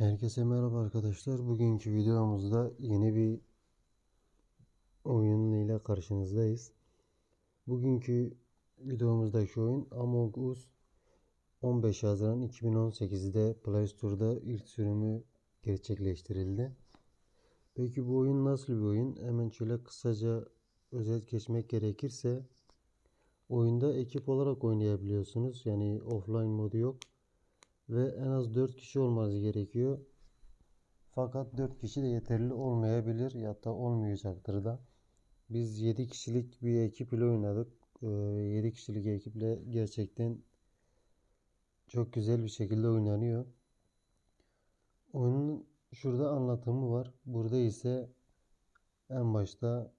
Herkese merhaba arkadaşlar. Bugünkü videomuzda yeni bir oyun ile karşınızdayız. Bugünkü videomuzdaki oyun Among Us 15 Haziran 2018'de Play Store'da ilk sürümü gerçekleştirildi. Peki bu oyun nasıl bir oyun? Hemen şöyle kısaca özet geçmek gerekirse oyunda ekip olarak oynayabiliyorsunuz. Yani offline modu yok ve en az 4 kişi olmanız gerekiyor. Fakat 4 kişi de yeterli olmayabilir ya da olmayacaktır da. Biz 7 kişilik bir ekip ile oynadık. Ee, 7 kişilik ekiple gerçekten çok güzel bir şekilde oynanıyor. Oyunun şurada anlatımı var. Burada ise en başta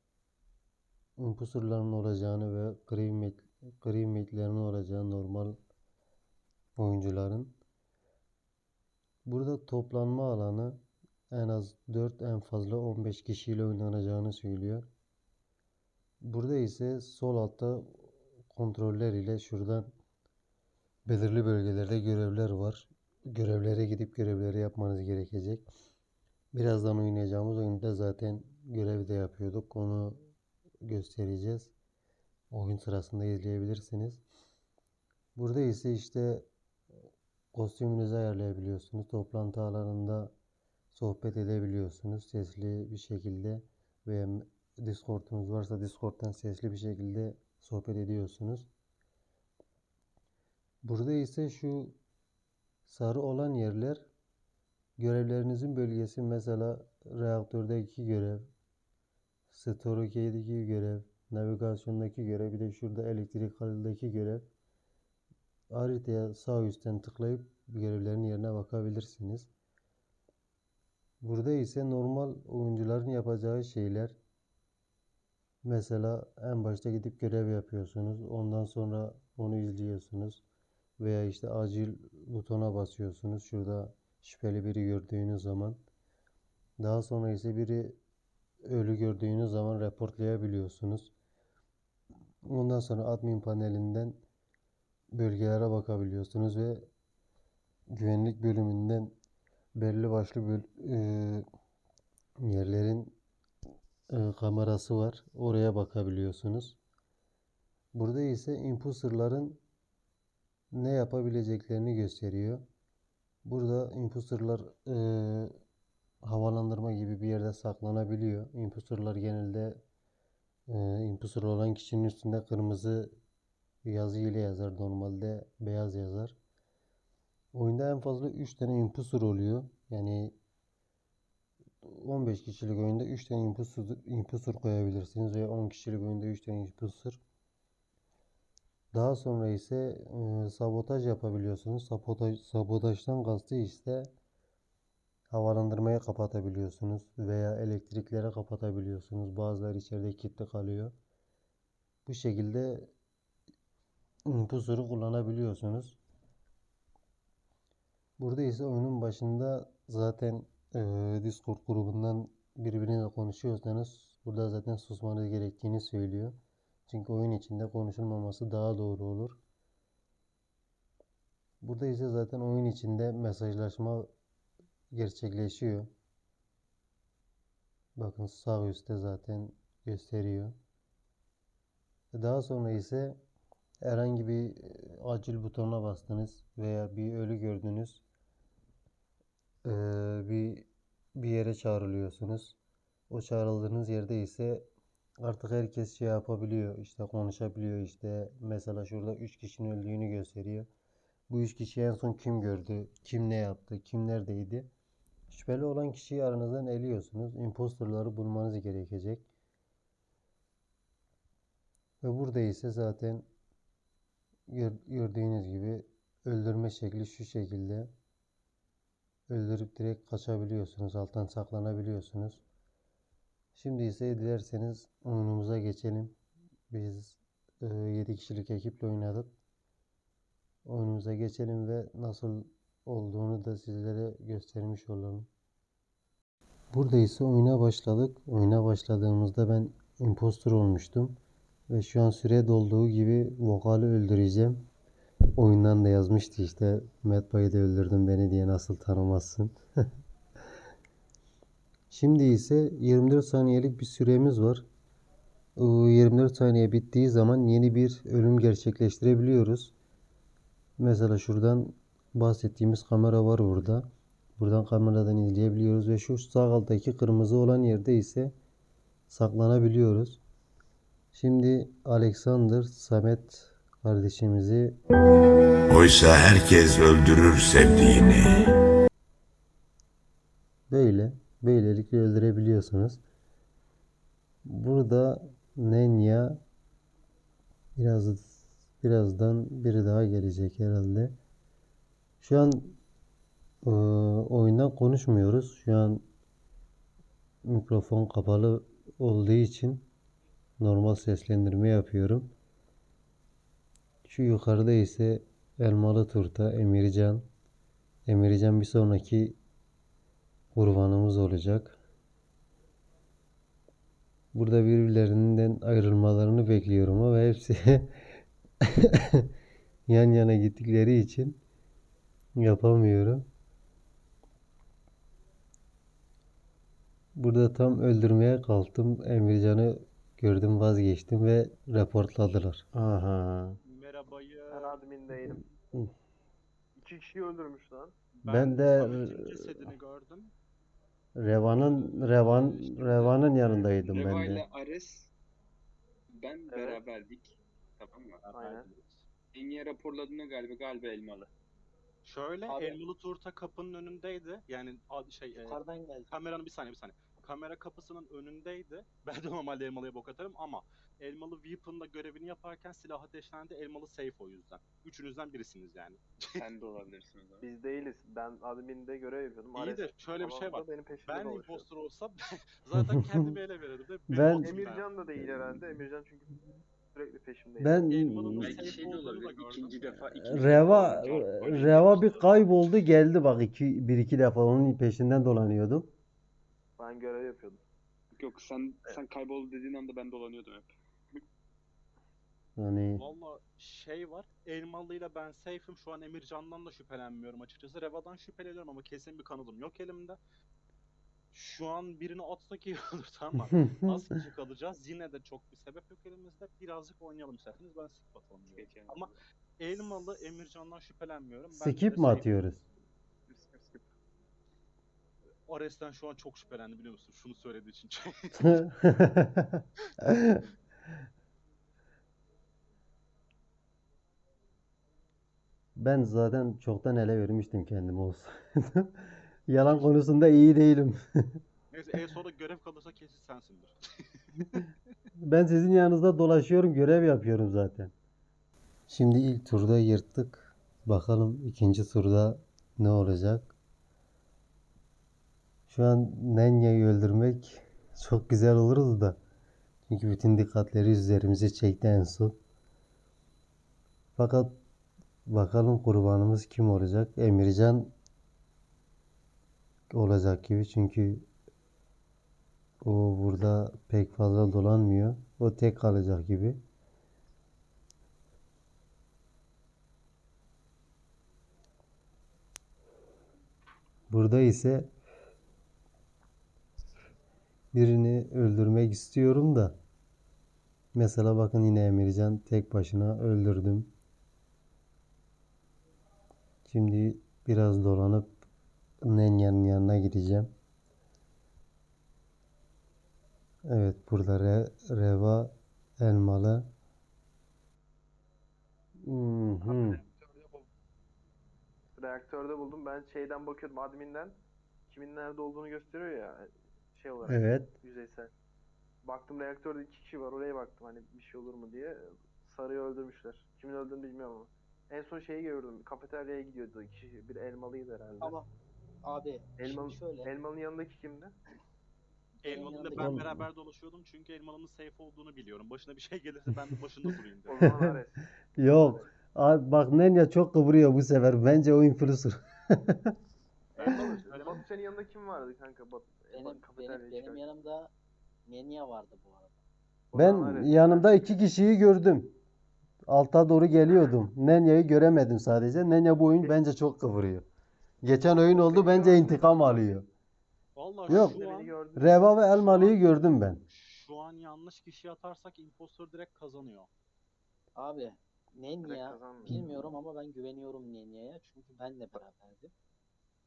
imposterların olacağını ve green mate, green mate'lerin olacağı normal oyuncuların Burada toplanma alanı en az 4 en fazla 15 kişiyle oynanacağını söylüyor. Burada ise sol altta kontroller ile şuradan belirli bölgelerde görevler var. Görevlere gidip görevleri yapmanız gerekecek. Birazdan oynayacağımız oyunda zaten görev de yapıyorduk. Onu göstereceğiz. Oyun sırasında izleyebilirsiniz. Burada ise işte kostümünüzü ayarlayabiliyorsunuz. Toplantı alanında sohbet edebiliyorsunuz. Sesli bir şekilde veya Discord'unuz varsa Discord'dan sesli bir şekilde sohbet ediyorsunuz. Burada ise şu sarı olan yerler görevlerinizin bölgesi mesela reaktördeki görev, storage'deki görev, navigasyondaki görev, bir de şurada elektrik halindeki görev. Haritaya sağ üstten tıklayıp görevlerin yerine bakabilirsiniz. Burada ise normal oyuncuların yapacağı şeyler mesela en başta gidip görev yapıyorsunuz. Ondan sonra onu izliyorsunuz. Veya işte acil butona basıyorsunuz. Şurada şüpheli biri gördüğünüz zaman. Daha sonra ise biri ölü gördüğünüz zaman reportlayabiliyorsunuz. Ondan sonra admin panelinden bölgelere bakabiliyorsunuz ve güvenlik bölümünden belli başlı böl e, yerlerin e, kamerası var. Oraya bakabiliyorsunuz. Burada ise imposterların ne yapabileceklerini gösteriyor. Burada imposterlar e, havalandırma gibi bir yerde saklanabiliyor. Imposterlar genelde e, imposter olan kişinin üstünde kırmızı yazı ile yazar. Normalde beyaz yazar. Oyunda en fazla 3 tane imposter oluyor. Yani 15 kişilik oyunda 3 tane imposter, imposter koyabilirsiniz veya 10 kişilik oyunda 3 tane imposter. Daha sonra ise e, sabotaj yapabiliyorsunuz. Sabotaj, sabotajdan kastı işte havalandırmayı kapatabiliyorsunuz veya elektriklere kapatabiliyorsunuz. Bazıları içeride kilitli kalıyor. Bu şekilde impulsörü kullanabiliyorsunuz. Burada ise oyunun başında zaten e, Discord grubundan birbirine konuşuyorsanız burada zaten susmanız gerektiğini söylüyor. Çünkü oyun içinde konuşulmaması daha doğru olur. Burada ise zaten oyun içinde mesajlaşma gerçekleşiyor. Bakın sağ üstte zaten gösteriyor. Daha sonra ise herhangi bir acil butonuna bastınız veya bir ölü gördünüz. Ee, bir bir yere çağrılıyorsunuz. O çağrıldığınız yerde ise artık herkes şey yapabiliyor. işte konuşabiliyor işte. Mesela şurada 3 kişinin öldüğünü gösteriyor. Bu 3 kişi en son kim gördü? Kim ne yaptı? Kim neredeydi? Şüpheli olan kişiyi aranızdan eliyorsunuz. Imposterları bulmanız gerekecek. Ve burada ise zaten gördüğünüz gibi öldürme şekli şu şekilde. Öldürüp direkt kaçabiliyorsunuz. Alttan saklanabiliyorsunuz. Şimdi ise dilerseniz oyunumuza geçelim. Biz e, 7 kişilik ekiple oynadık. Oyunumuza geçelim ve nasıl olduğunu da sizlere göstermiş olalım. Burada ise oyuna başladık. Oyuna başladığımızda ben impostor olmuştum. Ve şu an süre dolduğu gibi vokali öldüreceğim. oyundan da yazmıştı işte Medbay'ı da öldürdün beni diye nasıl tanımazsın. Şimdi ise 24 saniyelik bir süremiz var. O 24 saniye bittiği zaman yeni bir ölüm gerçekleştirebiliyoruz. Mesela şuradan bahsettiğimiz kamera var burada. Buradan kameradan izleyebiliyoruz ve şu sağ alttaki kırmızı olan yerde ise saklanabiliyoruz. Şimdi Alexander Samet kardeşimizi Oysa herkes öldürür sevdiğini. böyle böylelikle öldürebiliyorsunuz. Burada Nenya biraz birazdan biri daha gelecek herhalde. Şu an e, oyundan konuşmuyoruz. Şu an mikrofon kapalı olduğu için normal seslendirme yapıyorum. Şu yukarıda ise Elmalı Turta, Emircan. Emircan bir sonraki kurbanımız olacak. Burada birbirlerinden ayrılmalarını bekliyorum ama hepsi yan yana gittikleri için yapamıyorum. Burada tam öldürmeye kalktım. Emircan'ı gördüm vazgeçtim ve reportladılar. Aha. Merhabayı. Ben. Hı. İki kişiyi öldürmüş lan. Ben de Samet'in cesedini gördüm. Revan'ın Revan Revan'ın yanındaydım Reva ben de. ile Ares ben beraberdik. Tamam mı? Aynen. Engi'ye raporladığında galiba galiba elmalı. Şöyle Abi- elmalı turta kapının önündeydi. Yani şey e, Yukarıdan geldi. kameranın bir saniye bir saniye. Kamera kapısının önündeydi. Ben de normalde elmalıya bok atarım ama elmalı Weapon'da görevini yaparken silah ateşlendi. Elmalı safe o yüzden. Üçünüzden birisiniz yani. Sen de olabilirsin o zaman. Biz değiliz. Ben adminde görev yapıyordum. İyi de şöyle bir şey var. Benim peşimde Ben dolaşıyordu. impostor olsam zaten kendimi ele verirdim. de benim Ben- olsun Emircan da değil herhalde. Emircan çünkü sürekli peşimdeydi. Ben Elmalı'nın Belki safe şey de olduğunu da olabilir. gördüm. İkinci defa ikinci Reva Reva bir kayboldu geldi bak iki bir iki defa onun peşinden dolanıyordum. Ben görev yapıyordum. Yok sen sen kayboldu dediğin anda ben dolanıyordum hep. Yani Valla şey var. Elmalı'yla ben safe'im. Şu an Emircan'dan da şüphelenmiyorum açıkçası. Reva'dan şüpheleniyorum ama kesin bir kanıtım yok elimde. Şu an birini atsak iyi olur tamam mı? Az kişi kalacağız. Yine de çok bir sebep yok elimizde. Birazcık oynayalım isterseniz. Ben skip atalım diyorum. Ama Elmalı Emircan'dan şüphelenmiyorum. Ben skip mi safe- atıyoruz? Ares'ten şu an çok şüphelendi biliyor musun? Şunu söylediği için. Ben zaten çoktan ele vermiştim kendimi olsun. Yalan konusunda iyi değilim. Neyse en sonunda görev kalırsa kesin sensindir. Ben sizin yanınızda dolaşıyorum, görev yapıyorum zaten. Şimdi ilk turda yırttık. Bakalım ikinci turda ne olacak? Şu an Nenya'yı öldürmek çok güzel olurdu da. Çünkü bütün dikkatleri üzerimize çekti en son. Fakat bakalım kurbanımız kim olacak? Emircan olacak gibi çünkü o burada pek fazla dolanmıyor. O tek kalacak gibi. Burada ise birini öldürmek istiyorum da mesela bakın yine Emircan tek başına öldürdüm. Şimdi biraz dolanıp Nenya'nın yanına gideceğim. Evet burada re, Reva Elmalı. Hmm, hmm. Reaktörde buldum. Ben şeyden bakıyordum adminden. Kimin nerede olduğunu gösteriyor ya. Şey olarak. Evet. Yüzeysel. Baktım reaktörde iki kişi var. Oraya baktım hani bir şey olur mu diye. Sarıyı öldürmüşler. Kimin öldüğünü bilmiyorum ama. En son şeyi gördüm. Kafeteryaya gidiyordu. iki Kişi, bir elmalıydı herhalde. Ama abi Elmalı, şimdi şöyle elmalının yanındaki kimdi? Elmalı'yla ben beraber dolaşıyordum çünkü Elmalı'nın safe olduğunu biliyorum. Başına bir şey gelirse ben de başında durayım dedim. Yok. Abi bak Nenya çok kıvırıyor bu sefer. Bence o influencer. Elmalı. Senin yanında kim vardı kanka? Batu, benim benim, benim yanımda Nenia vardı bu arada. Ben yanımda iki kişiyi gördüm. alta doğru geliyordum. Nenya'yı göremedim sadece. Nenya bu oyun bence çok kıvırıyor. Geçen oyun oldu bence intikam alıyor. Vallahi Yok. şu an. Reva ve Elmalı'yı gördüm ben. şu an yanlış kişi atarsak impostor direkt kazanıyor. Abi Nenya bilmiyorum ama ben güveniyorum Nenya'ya çünkü benle beraberdi.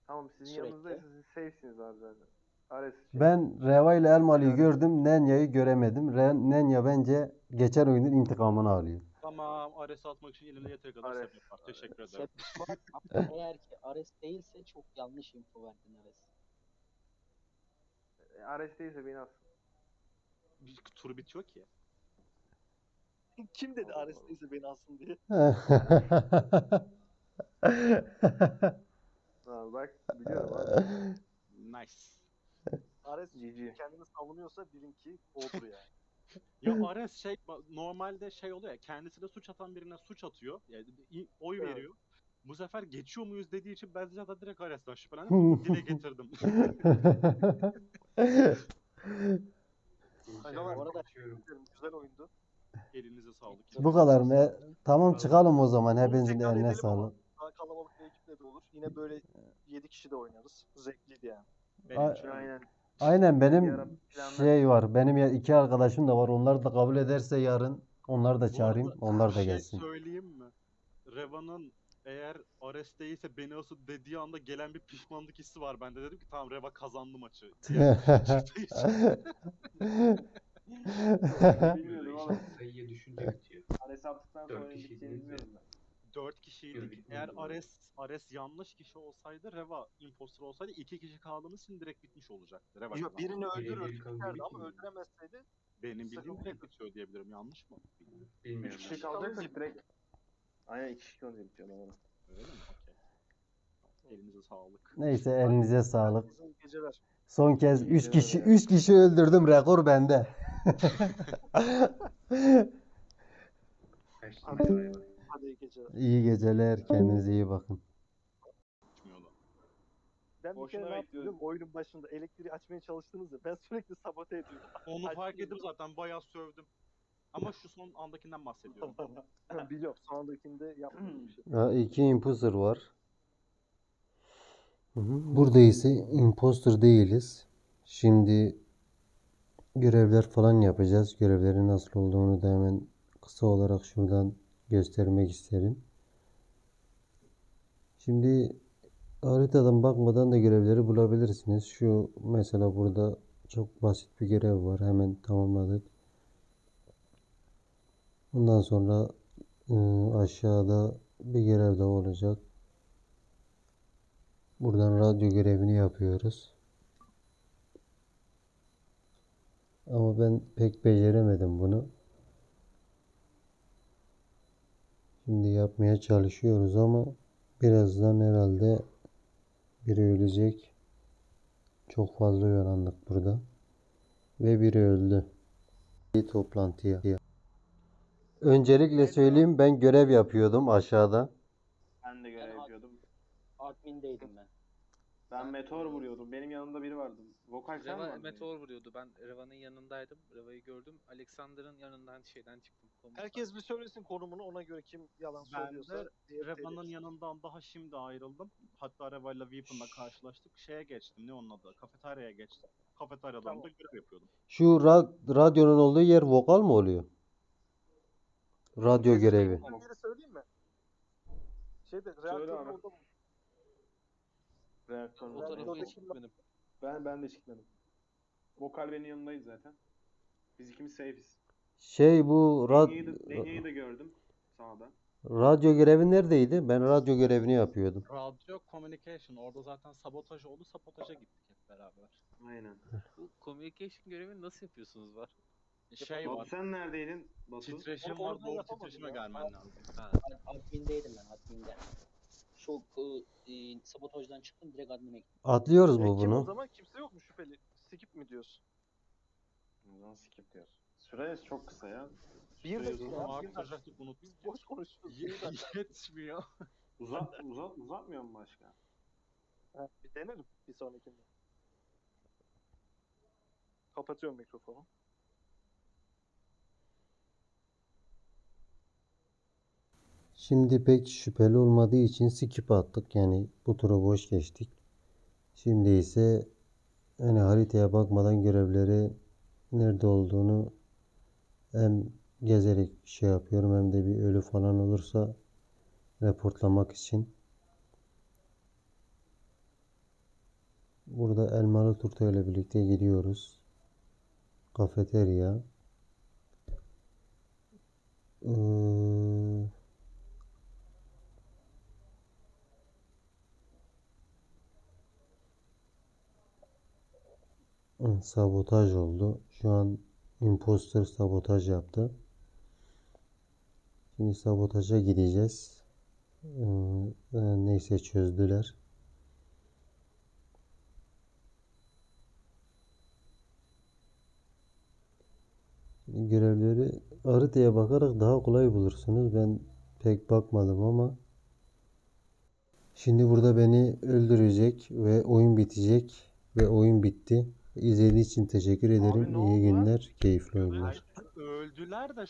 Tamam sizin Sürekli. yanınızda siz safe'siniz abi zaten. Ares. Ben Reva ile Elmalı'yı Evet. gördüm. Nenya'yı göremedim. Re- Nenya bence geçen oyunun intikamını alıyor. Tamam Ares'i atmak için elimde yeteri kadar Ares. sebep var. Teşekkür ederim. Sebep var ama eğer ki Ares değilse çok yanlış info verdin Ares. Ares değilse beni atsın. Bir tur bitiyor ki. Kim dedi Allah Ares değilse beni alsın diye. Ha, bak biliyorum abi. Nice. Ares GG. kendini savunuyorsa bilin ki odur yani. Ya Ares şey normalde şey oluyor ya kendisi de suç atan birine suç atıyor. Yani oy Evet. veriyor. Bu sefer geçiyor muyuz dediği için ben zaten direkt Ares'ten şüphelendim. Dile getirdim. Aga Bu arada güzel oyundu. Elinize sağlık. Bu kadar mı? Tamam çıkalım o zaman. Hepinizin eline sağlık. Daha kalabalık bir ekiple de olur. Yine böyle 7 kişi de oynarız. Zevkliydi yani. Benim için. Aynen. Aynen benim planlar- şey var. Benim ya iki arkadaşım da var. Onlar da kabul ederse yarın onları da Bu çağırayım. arada Onlar bir da şey gelsin. söyleyeyim mi? Reva'nın eğer Ares değilse beni asıl dediği anda gelen bir pişmanlık hissi var. Ben de dedim ki tamam Reva kazandı maçı. Bilmiyorum ama sayıya düşünce bitiyor. Ares attıktan Dört sonra kişi bittiğini değil bilmiyorum ben. Dört kişiydik. Yürüdük Eğer oldu. Ares Ares yanlış kişi olsaydı Reva impostor olsaydı iki kişi kaldığımız için direkt bitmiş olacaktı. Reva Yok birini öldürür biterdi ama bitmiyor. öldüremezseydi Benim bildiğim direkt bitiyor diyebilirim. Yanlış mı? Bilmiyorum. Üç Bilmiyorum. kişi kişi kalacaksak kalınca- direkt. Aynen iki kişi kalınca bitiyor bana. Öyle mi? Okey. Elinize sağlık. Neyse elinize sağlık. geceler. Son kez İyi 3 kişi geceler. 3 kişi öldürdüm. Rekor bende. Hadi. iyi geceler. İyi geceler. Kendinize iyi bakın. Ben bir Boşuna kere ne yaptım bekliyorum. biliyor musun? Oyunun başında elektriği açmaya çalıştınız ya ben sürekli sabote ediyorum. Onu fark ettim zaten. Bayağı sövdüm. Ama şu son andakinden bahsediyorum. Ben biliyorum sondakinde yapmadığım bir şey. Ha, iki imposter var. Burada ise imposter değiliz. Şimdi görevler falan yapacağız. Görevlerin nasıl olduğunu da hemen kısa olarak şuradan göstermek isterim. Şimdi haritadan bakmadan da görevleri bulabilirsiniz. Şu mesela burada çok basit bir görev var. Hemen tamamladık. Ondan sonra ıı, aşağıda bir görev daha olacak. Buradan radyo görevini yapıyoruz. Ama ben pek beceremedim bunu. Şimdi yapmaya çalışıyoruz ama birazdan herhalde biri ölecek. Çok fazla yorandık burada. Ve biri öldü. Bir toplantıya. Öncelikle söyleyeyim ben görev yapıyordum aşağıda. Ben de görev yapıyordum. Admin'deydim ben. Ben meteor vuruyordum. Benim yanımda biri vardı. Vokal sen mi Reva vardın? meteor vuruyordu. Ben Reva'nın yanındaydım. Reva'yı gördüm. Alexander'ın yanından şeyden çıktım. komuttan. Herkes bir söylesin konumunu ona göre kim yalan Ben söylüyorsa. de diğeri Reva'nın yanından daha şimdi ayrıldım. Hatta Reva ile Weapon'la karşılaştık. Şeye geçtim. Ne onun adı? Kafeteryaya geçtim. Kafeteryadan Tamam. da görev yapıyordum. Şu ra- radyonun olduğu yer vokal mı oluyor? Radyo görevi. Ben biri söyleyeyim mi? Şeyde Söyle reaktörün abi. orada Reaktör. O tarafa hiç gitmedim. Ben ben de çıkmadım. Vokal benim yanındaydı zaten. Biz ikimiz safe'iz. Şey bu rad- da, Denya'yı da gördüm sağda. radyo görevi neredeydi? Ben radyo görevini yapıyordum. Radyo Communication. Orada zaten sabotaj oldu. Sabotaja gittik hep beraber. Aynen. Bu communication görevini nasıl yapıyorsunuz var? Şey Batu var. sen neredeydin? Batu. Titreşim var. Doğru titreşime gelmen lazım. Ha. Ad- Admin'deydim ben admin'de. Şu e, e, sabotajdan çıktım direkt admin'e gittim. Atlıyoruz E, mu kim o bunu? zaman kimse yok mu şüpheli? Skip mi diyorsun? O zaman skip diyoruz. Süre çok kısa ya. Bir Süreyi dakika. uzat-. Biz boş konuşuyoruz. Ye- Bir dakika. Yetmiyor. Uzat, uzat, uzatmıyor mu başka? Ha, bir denerim bir sonrakinde. Kapatıyorum mikrofonu. Şimdi pek şüpheli olmadığı için skip attık. Yani bu turu boş geçtik. Şimdi ise hani haritaya bakmadan görevleri nerede olduğunu hem gezerek şey yapıyorum hem de bir ölü falan olursa reportlamak için. Burada elmalı turta ile birlikte gidiyoruz. Kafeterya. Ee, Sabotaj oldu. Şu an imposter sabotaj yaptı. Şimdi sabotaja gideceğiz. Ee, e, neyse çözdüler. Görevleri haritaya bakarak daha kolay bulursunuz. Ben pek bakmadım ama şimdi burada beni öldürecek ve oyun bitecek ve oyun bitti. İzlediğiniz için teşekkür ederim. ne İyi oldu? günler, keyifli oyunlar. Öldüler de